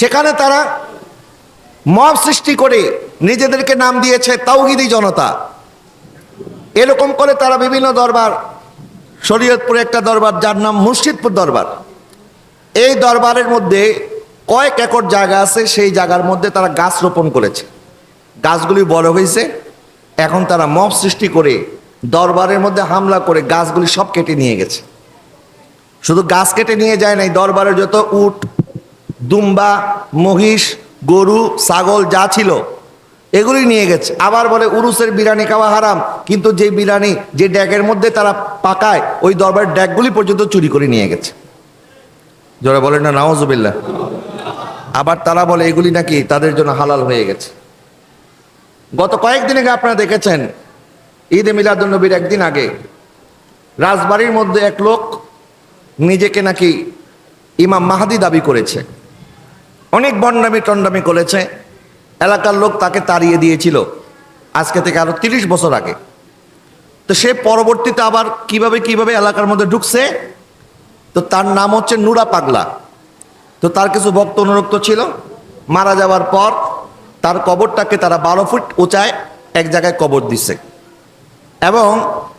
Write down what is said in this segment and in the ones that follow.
সেখানে তারা মব সৃষ্টি করে নিজেদেরকে নাম দিয়েছে তাওগিদি জনতা। এরকম করে তারা বিভিন্ন দরবার, শরীয়তপুরে একটা দরবার যার নাম মুর্শিদপুর দরবার। এই দরবারের মধ্যে কয়েক একর জায়গা আছে, সেই জায়গার মধ্যে তারা গাছ রোপণ করেছে। গাছগুলি বড় হয়েছে, এখন তারা মব সৃষ্টি করে দরবারের মধ্যে হামলা করে গাছগুলি সব কেটে নিয়ে গেছে। শুধু গাছ কেটে নিয়ে যায় নাই, দরবারের যত উট দুম্বা, মহিষ, গরু, ছাগল, যা ছিল এগুলি নিয়ে গেছে। আবার বলে উরুসের বিরিয়ানি খাওয়া হারাম, কিন্তু যে বিরিয়ানি যে ড্যাগের মধ্যে তারা পাকায়, ওই দরবারের ড্যাগগুলি পর্যন্ত চুরি করে নিয়ে গেছে। যারা বলেন না নওয়াজুবিল্লাহ আবার তারা বলে এগুলি নাকি তাদের জন্য হালাল হয়ে গেছে। গত কয়েকদিন আগে আপনারা দেখেছেন, ঈদ ঈদে মিলাদুন্নবীর একদিন আগে, রাজবাড়ির মধ্যে এক লোক নিজেকে নাকি ইমাম মাহাদি দাবি করেছে। অনেক বন্ডামি টন্ডামি করেছে। এলাকার লোক তাকে তাড়িয়ে দিয়েছিল। আজকে থেকে আরও তিরিশ বছর আগে। তো সে পরবর্তীতে আবার কীভাবে কীভাবে এলাকার মধ্যে ঢুকছে, তো তার নাম হচ্ছে নুরা পাগলা। তো তার কিছু ভক্ত অনুরক্ত ছিল। মারা যাওয়ার পর তার কবরটাকে তারা বারো ফুট উঁচায় এক জায়গায় কবর দিচ্ছে এবং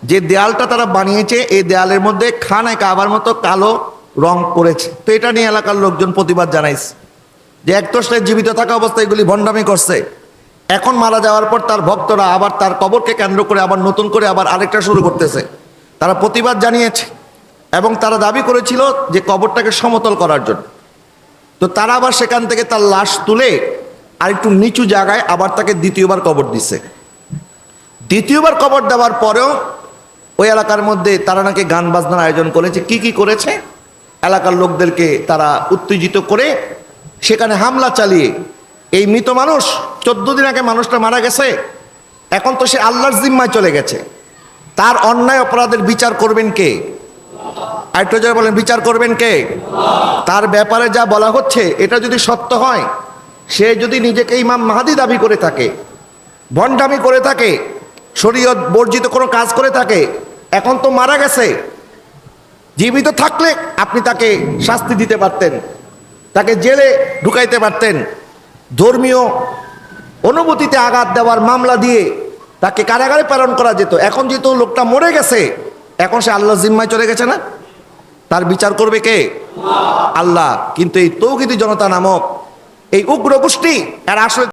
যে দেয়ালটা তারা বানিয়েছে, এই দেয়ালের মধ্যে খানায় কাবার মতো কালো রং করেছে তো এটা নিয়ে এলাকার লোকজন প্রতিবাদ জানাইছে। যে এক তো জীবিত থাকা অবস্থায় এগুলি ভণ্ডামি করছে। এখন মারা যাওয়ার পর তার ভক্তরা আবার তার কবরকে কেন্দ্র করে আবার নতুন করে আবার আরেকটা শুরু করতেছে। তারা প্রতিবাদ জানিয়েছে এবং তারা দাবি করেছিল যে কবরটাকে সমতল করার জন্য। তো তারা আবার সেখান থেকে তার লাশ তুলে আর একটু নিচু জায়গায় আবার তাকে দ্বিতীয়বার কবর দিছে। দ্বিতীয়বার কবর দেওয়ার পরেও ওই এলাকার মধ্যে তারা নাকি গান বাজনার আয়োজন করেছে। কি কি করেছে? এলাকার লোকদেরকে তারা উত্তেজিত করে সেখানে হামলা চালিয়ে এই মৃত মানুষ, চোদ্দ দিন আগে মানুষটা মারা গেছে, এখন তো সে আল্লাহর জিম্মায় চলে গেছে। তার অন্যায় অপরাধের বিচার করবেন কে? আইট্রোজার বলেন, বিচার করবেন কে? তার ব্যাপারে যা বলা হচ্ছে, এটা যদি সত্য হয়, সে যদি নিজেকে ইমাম মাহাদি দাবি করে থাকে, ভণ্ডামি করে থাকে, শরীয়ত বর্জিত কোনো কাজ করে থাকে, এখন তো মারা গেছে। জীবিত থাকলে আপনি তাকে শাস্তি দিতে পারতেন। তাকে জেলে ঢুকাইতে পারতেন। ধর্মীয় অনুভূতিতে আঘাত দেওয়ার মামলা দিয়ে তাকে কারাগারে প্রেরণ করা যেত। এখন যেহেতু লোকটা মরে গেছে, এখন সে আল্লাহ জিম্মায় চলে গেছে না? তার বিচার করবে কে? আল্লাহ। কিন্তু এই তৌকিদি জনতা নামক এই উগ্র গোষ্ঠী, এর আসলে